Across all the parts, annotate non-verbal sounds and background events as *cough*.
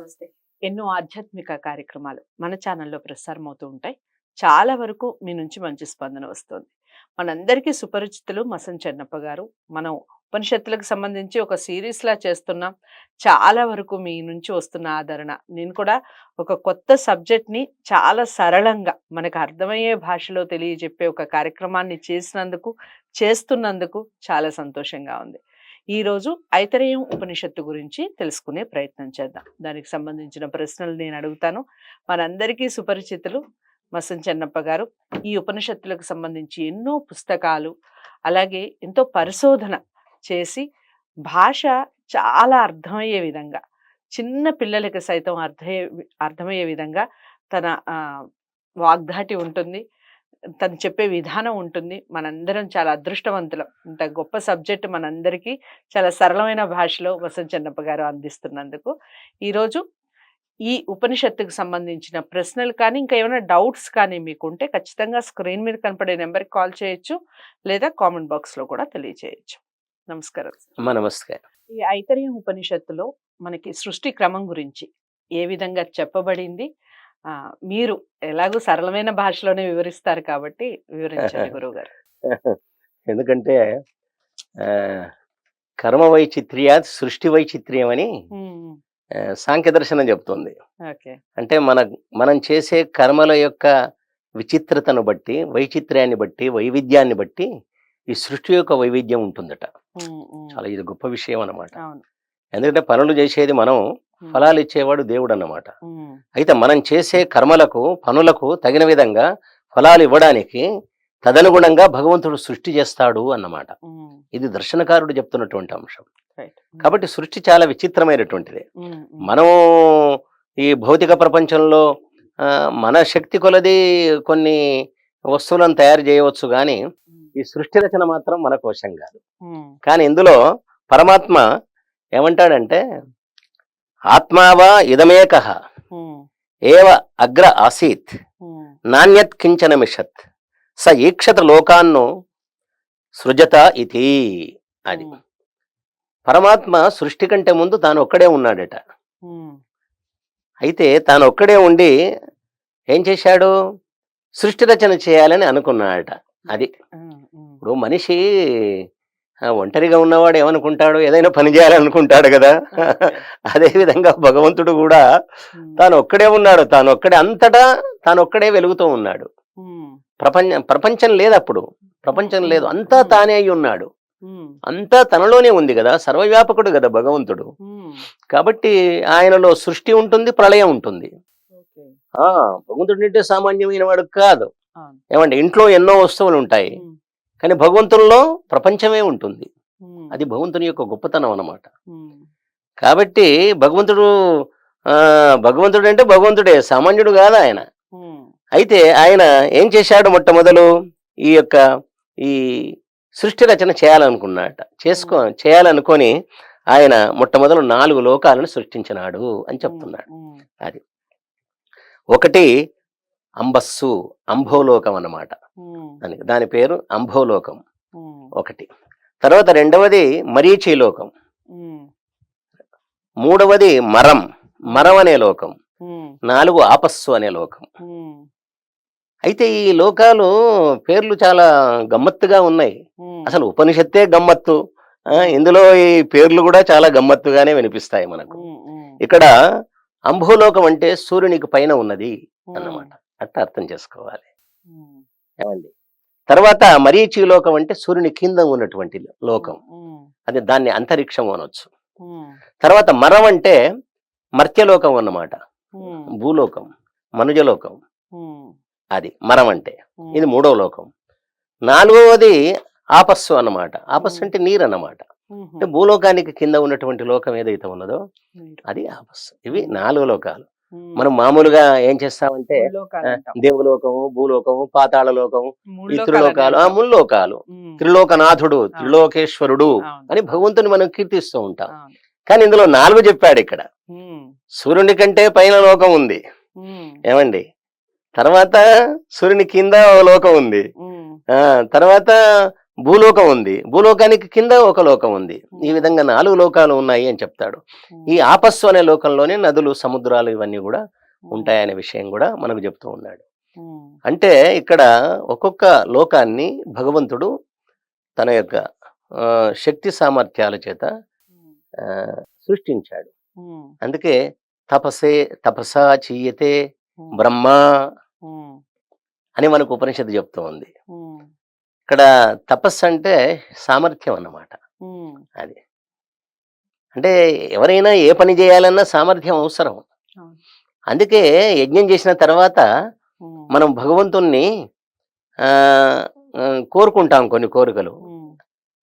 నమస్తే ఎన్నో ఆధ్యాత్మిక కార్యక్రమాలు మన ఛానల్లో ప్రసారం అవుతూ ఉంటాయి. చాలా వరకు మీ నుంచి మంచి స్పందన వస్తుంది. మనందరికీ సుపరిచితులు మసన్ చెన్నప్ప గారు. మనం ఉపనిషత్తులకు సంబంధించి ఒక సిరీస్ లా చేస్తున్నాం. చాలా వరకు మీ నుంచి వస్తున్న ఆదరణ. నేను కూడా ఒక కొత్త సబ్జెక్ట్ని చాలా సరళంగా మనకు అర్థమయ్యే భాషలో తెలియజెప్పే ఒక కార్యక్రమాన్ని చేసినందుకు చేస్తున్నందుకు చాలా సంతోషంగా ఉంది. ఈరోజు ఐతరేయం ఉపనిషత్తు గురించి తెలుసుకునే ప్రయత్నం చేద్దాం. దానికి సంబంధించిన ప్రశ్నలు నేను అడుగుతాను. మనందరికీ సుపరిచితులు మసం చెన్నప్ప గారు. ఈ ఉపనిషత్తులకు సంబంధించి ఎన్నో పుస్తకాలు అలాగే ఎంతో పరిశోధన చేసి భాష చాలా అర్థమయ్యే విధంగా చిన్న పిల్లలకి సైతం అర్థమయ్యే అర్థమయ్యే విధంగా తన వాగ్ధాటి వాగ్దాటి ఉంటుంది. తను చెప్పే విధానం ఉంటుంది. మనందరం చాలా అదృష్టవంతులం. ఇంత గొప్ప సబ్జెక్ట్ మనందరికీ చాలా సరళమైన భాషలో వసంత చెన్నప్ప గారు అందిస్తున్నందుకు. ఈరోజు ఈ ఉపనిషత్తుకు సంబంధించిన ప్రశ్నలు కానీ ఇంకా ఏమైనా డౌట్స్ కానీ మీకు ఉంటే ఖచ్చితంగా స్క్రీన్ మీద కనపడే నెంబర్కి కాల్ చేయొచ్చు. లేదా కామెంట్ బాక్స్లో కూడా తెలియజేయచ్చు నమస్కారం. నమస్తే ఈ ఐతర్యం ఉపనిషత్తులో మనకి సృష్టి క్రమం గురించి ఏ విధంగా చెప్పబడింది? మీరు ఎలాగో సరళమైన భాషలోనే వివరిస్తారు కాబట్టి వివరించండి *laughs* గురువు గారు ఎందుకంటే కర్మ వైచిత్ర్యాత్ సృష్టి వైచిత్ర్యం అని సాంఖ్య దర్శనం చెప్తుంది. అంటే మన మనం చేసే కర్మల యొక్క విచిత్రతను బట్టి వైచిత్ర్యాన్ని బట్టి వైవిధ్యాన్ని బట్టి ఈ సృష్టి యొక్క వైవిధ్యం ఉంటుందట. చాలా ఇది గొప్ప విషయం అన్నమాట. అవును. ఎందుకంటే పనులు చేసేది మనం ఫలాలు ఇచ్చేవాడు దేవుడు అన్నమాట అయితే మనం చేసే కర్మలకు పనులకు తగిన విధంగా ఫలాలు ఇవ్వడానికి తదనుగుణంగా భగవంతుడు సృష్టి చేస్తాడు అన్నమాట. ఇది దర్శనకారుడు చెప్తున్నటువంటి అంశం. కాబట్టి సృష్టి చాలా విచిత్రమైనటువంటిది. ఉమ్, ఉమ్, మనం ఈ భౌతిక ప్రపంచంలో మన శక్తి కొలది కొన్ని వస్తువులను తయారు చేయవచ్చు కానీ ఈ సృష్టి రచన మాత్రం మన కోశం కాదు కానీ ఇందులో పరమాత్మ ఏమంటాడంటే ఆత్మావా ఇదమేక. ఏవ అగ్ర ఆసీత్. నాణ్యత్ కించన మిషత్ స ఈక్షత లోకాన్ను సృజత ఇది అది పరమాత్మ సృష్టి కంటే ముందు తాను ఒక్కడే ఉన్నాడట అయితే తాను ఒక్కడే ఉండి ఏం చేశాడు? సృష్టి రచన చేయాలని అనుకున్నాడట. అది. ఇప్పుడు మనిషి ఒంటరిగా ఉన్నవాడు ఏమనుకుంటాడు? ఏదైనా పని చేయాలనుకుంటాడు కదా. okay. అదే విధంగా భగవంతుడు కూడా తాను ఒక్కడే ఉన్నాడు. తాను ఒక్కడే అంతటా తాను ఒక్కడే వెలుగుతూ ఉన్నాడు. ప్రపంచం ప్రపంచం లేదు అప్పుడు. ప్రపంచం లేదు. అంతా తానే అయి ఉన్నాడు. అంతా తనలోనే ఉంది కదా. సర్వవ్యాపకుడు కదా భగవంతుడు. కాబట్టి ఆయనలో సృష్టి ఉంటుంది ప్రళయం ఉంటుంది. భగవంతుడు అంటే సామాన్యమైన వాడు కాదు. ఏమంటే ఇంట్లో ఎన్నో వస్తువులు ఉంటాయి. కానీ భగవంతుల్లో ప్రపంచమే ఉంటుంది. అది భగవంతుని యొక్క గొప్పతనం అన్నమాట. కాబట్టి భగవంతుడు భగవంతుడు అంటే భగవంతుడే సామాన్యుడు కాదు ఆయన. అయితే ఆయన ఏం చేశాడు మొట్టమొదలు? ఈ యొక్క ఈ సృష్టి రచన చేయాలనుకున్నాడట. చేసుకో చేయాలనుకొని ఆయన మొట్టమొదలు నాలుగు లోకాలను సృష్టించినాడు అని చెప్తున్నాడు. ఉమ్, ఒకటి అంబస్సు అంభోలోకం అన్నమాట. దాని పేరు అంభోలోకం ఒకటి. తర్వాత రెండవది మరీచి లోకం. మూడవది మరం మరం అనే లోకం. నాలుగు ఆపస్సు అనే లోకం. అయితే ఈ లోకాలు పేర్లు చాలా గమ్మత్తుగా ఉన్నాయి. అసలు ఉపనిషత్తే గమ్మత్తు. ఇందులో ఈ పేర్లు కూడా చాలా గమ్మత్తుగానే వినిపిస్తాయి మనకు. ఇక్కడ అంభోలోకం అంటే సూర్యునికి పైన ఉన్నది అన్నమాట. అట్ట అర్థం చేసుకోవాలి. ఏమండి? తర్వాత మరీచి లోకం అంటే సూర్యుని కింద ఉన్నటువంటి లోకం. అది దాన్ని అంతరిక్షం అనొచ్చు. తర్వాత మరం అంటే మర్త్యలోకం అన్నమాట. భూలోకం మనుజలోకం. అది మరం అంటే. ఇది మూడవ లోకం. నాలుగవది ఆపస్సు అన్నమాట. ఆపస్సు అంటే నీరు అన్నమాట. అంటే భూలోకానికి కింద ఉన్నటువంటి లోకం ఏదైతే ఉన్నదో అది ఆపస్సు. ఇవి నాలుగు లోకాలు. మనం మామూలుగా ఏం చేస్తామంటే. దేవలోకము భూలోకము పాతాళ లోకము మూడు ఈ లోకాలు త్రిలోకాలు ఆ. ముల్లోకాలు త్రిలోకనాథుడు త్రిలోకేశ్వరుడు అని భగవంతుని మనం కీర్తిస్తూ ఉంటాం. కానీ ఇందులో నాలుగు చెప్పాడు ఇక్కడ. సూర్యుని కంటే పైన లోకం ఉంది. ఏమండి? తర్వాత సూర్యుని కింద లోకం ఉంది. ఆ తర్వాత భూలోకం ఉంది. భూలోకానికి కింద ఒక లోకం ఉంది. ఈ విధంగా నాలుగు లోకాలు ఉన్నాయి అని చెప్తాడు. ఈ ఆపస్సు అనే లోకంలోనే నదులు సముద్రాలు ఇవన్నీ కూడా ఉంటాయనే విషయం కూడా మనకు చెప్తూ ఉన్నాడు. అంటే ఇక్కడ ఒక్కొక్క లోకాన్ని భగవంతుడు తన యొక్క శక్తి సామర్థ్యాల చేత సృష్టించాడు. అందుకే తపసే తపసా చీయతే బ్రహ్మ అని మనకు ఉపనిషత్తు చెప్తూ ఉంది. ఇక్కడ తపస్సు అంటే సామర్థ్యం అన్నమాట. అది. అంటే ఎవరైనా ఏ పని చేయాలన్నా సామర్థ్యం అవసరం. అందుకే యజ్ఞం చేసిన తర్వాత మనం భగవంతుణ్ణి కోరుకుంటాం కొన్ని కోరికలు.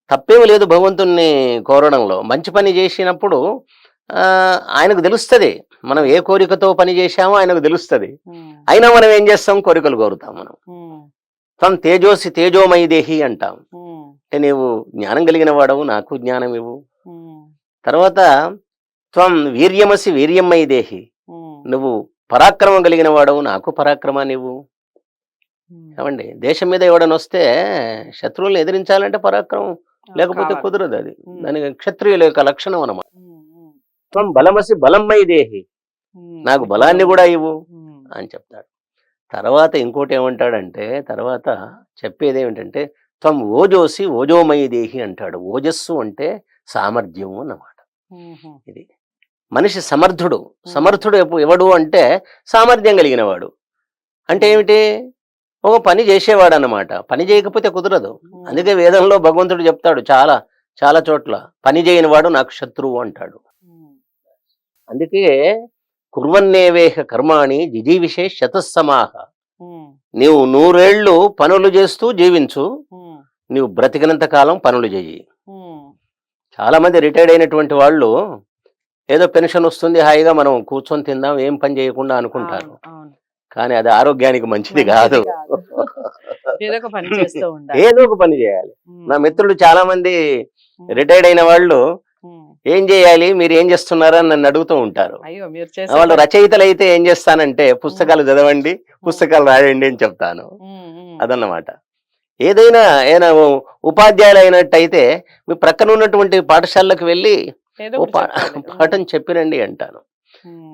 తప్పేం లేదు భగవంతుణ్ణి కోరడంలో. మంచి పని చేసినప్పుడు ఆయనకు తెలుస్తుంది. మనం ఏ కోరికతో పని చేశామో ఆయనకు తెలుస్తుంది. అయినా మనం ఏం చేస్తాం? కోరికలు కోరుతాం మనం. త్వం తేజోసి తేజోమయి దేహి అంటాం. అంటే నీవు జ్ఞానం కలిగిన వాడవు నాకు జ్ఞానం ఇవ్వు. తర్వాత త్వం వీర్యమసి వీర్యమయి దేహి. నువ్వు పరాక్రమం కలిగిన వాడవు నాకు పరాక్రమాన్ని ఇవ్వు. ఏమండి? దేశం మీద ఎవడని వస్తే శత్రువులను ఎదిరించాలంటే పరాక్రమం లేకపోతే. కుదరదు అది. దానికి క్షత్రియుల యొక్క లక్షణం ఉమ్, త్వం బలమసి బలమ్మై దేహి. నాకు బలాన్ని కూడా ఇవ్వు అని చెప్తాడు. తర్వాత ఇంకోటి ఏమంటాడంటే తర్వాత చెప్పేది ఏమిటంటే త్వం ఓజోసి ఓజోమయి దేహి అంటాడు. ఓజస్సు అంటే సామర్థ్యం అన్నమాట. ఇది మనిషి సమర్థుడు. సమర్థుడు ఎవడు అంటే సామర్థ్యం కలిగిన వాడు అంటే ఏమిటి? ఒక పని చేసేవాడు అన్నమాట పని చేయకపోతే కుదరదు. అందుకే వేదంలో భగవంతుడు చెప్తాడు చాలా చాలా చోట్ల పని చేయని వాడు నాకు శత్రువు అంటాడు. అందుకే కుర్వన్నేవేహ కర్మాణి జిజీవిషే శతసమాహ ఉమ్, నీవు నూరేళ్ళు పనులు చేస్తూ జీవించు. నీవు బ్రతికినంత కాలం పనులు ఉమ్, చాలా మంది రిటైర్డ్ అయినటువంటి వాళ్ళు ఏదో పెన్షన్ వస్తుంది హాయిగా మనం కూర్చొని తిందాం ఏం పని చేయకుండా అనుకుంటారు. కానీ అది ఆరోగ్యానికి మంచిది కాదు. ఏదో ఒక పని చేయాలి. నా మిత్రులు చాలా మంది రిటైర్డ్ అయిన వాళ్ళు. ఏం చేయాలి? మీరు ఏం చేస్తున్నారా అని నన్ను అడుగుతూ ఉంటారు. వాళ్ళు రచయితలు అయితే ఏం చేస్తానంటే పుస్తకాలు చదవండి పుస్తకాలు రాయండి అని చెప్తాను. అదన్నమాట. ఏదైనా ఏదైనా ఉపాధ్యాయులు అయినట్టయితే మీ ప్రక్కన ఉన్నటువంటి పాఠశాలకు వెళ్ళి. *laughs* పాఠం చెప్పిరండి అంటాను.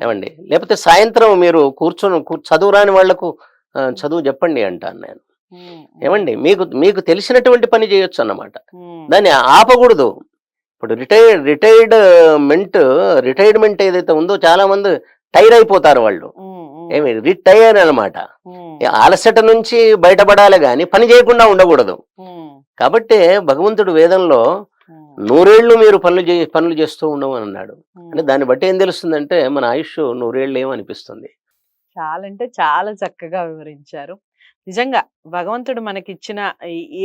ఏమండి? లేకపోతే సాయంత్రం మీరు కూర్చొని కూ- చదువు రాని వాళ్ళకు చదువు చెప్పండి అంటాను నేను. ఏమండి? మీకు మీకు తెలిసినటువంటి పని చేయొచ్చు అన్నమాట. దాన్ని ఆపకూడదు. ఇప్పుడు రిటైర్డ్ రిటైర్డ్మెంట్ రిటైర్మెంట్ ఏదైతే ఉందో చాలా మంది టైర్ అయిపోతారు వాళ్ళు. ఏమి? రిటైర్ ఈ అలసట నుంచి బయటపడాలి కానీ పని చేయకుండా ఉండకూడదు. కాబట్టి భగవంతుడు వేదంలో నూరేళ్ళు మీరు పనులు చే పనులు చేస్తూ ఉండవు అని అన్నాడు. అంటే దాన్ని బట్టి ఏం తెలుస్తుందంటే మన ఆయుష్ నూరేళ్ళు ఏమనిపిస్తుంది? చాలా అంటే చాలా చక్కగా వివరించారు. నిజంగా భగవంతుడు మనకి ఇచ్చిన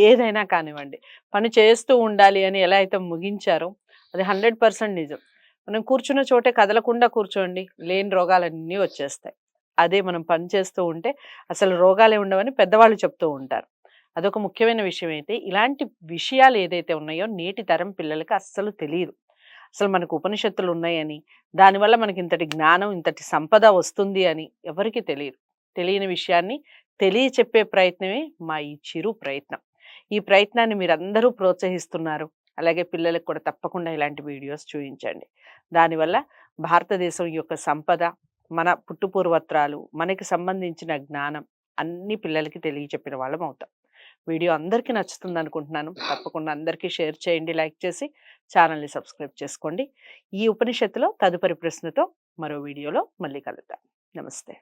ఏదైనా కానివ్వండి పని చేస్తూ ఉండాలి అని ఎలా అయితే ముగించారో అది హండ్రెడ్ పర్సెంట్ నిజం. మనం కూర్చున్న చోటే కదలకుండా కూర్చోండి లేని రోగాలన్నీ వచ్చేస్తాయి. అదే మనం పని చేస్తూ ఉంటే అసలు రోగాలే ఉండవని పెద్దవాళ్ళు చెప్తూ ఉంటారు. అదొక ముఖ్యమైన విషయం అయితే ఇలాంటి విషయాలు ఏదైతే ఉన్నాయో నేటి తరం పిల్లలకి అస్సలు తెలియదు అసలు మనకు ఉపనిషత్తులు ఉన్నాయని దానివల్ల మనకి ఇంతటి జ్ఞానం ఇంతటి సంపద వస్తుంది అని ఎవరికి తెలియదు తెలియని విషయాన్ని తెలియచెప్పే ప్రయత్నమే మా ఈ చిరు ప్రయత్నం. ఈ ప్రయత్నాన్ని మీరందరూ ప్రోత్సహిస్తున్నారు. అలాగే పిల్లలకు కూడా తప్పకుండా ఇలాంటి వీడియోస్ చూపించండి దానివల్ల భారతదేశం యొక్క సంపద మన పుట్టుపూర్వత్రాలు మనకి సంబంధించిన జ్ఞానం అన్ని పిల్లలకి తెలియచెప్పిన వాళ్ళం అవుతాం. వీడియో అందరికీ నచ్చుతుంది అనుకుంటున్నాను. తప్పకుండా అందరికీ షేర్ చేయండి లైక్ చేసి ఛానల్ని సబ్స్క్రైబ్ చేసుకోండి. ఈ ఉపనిషత్తులో తదుపరి ప్రశ్నతో మరో వీడియోలో మళ్ళీ కలుద్దాం. నమస్తే.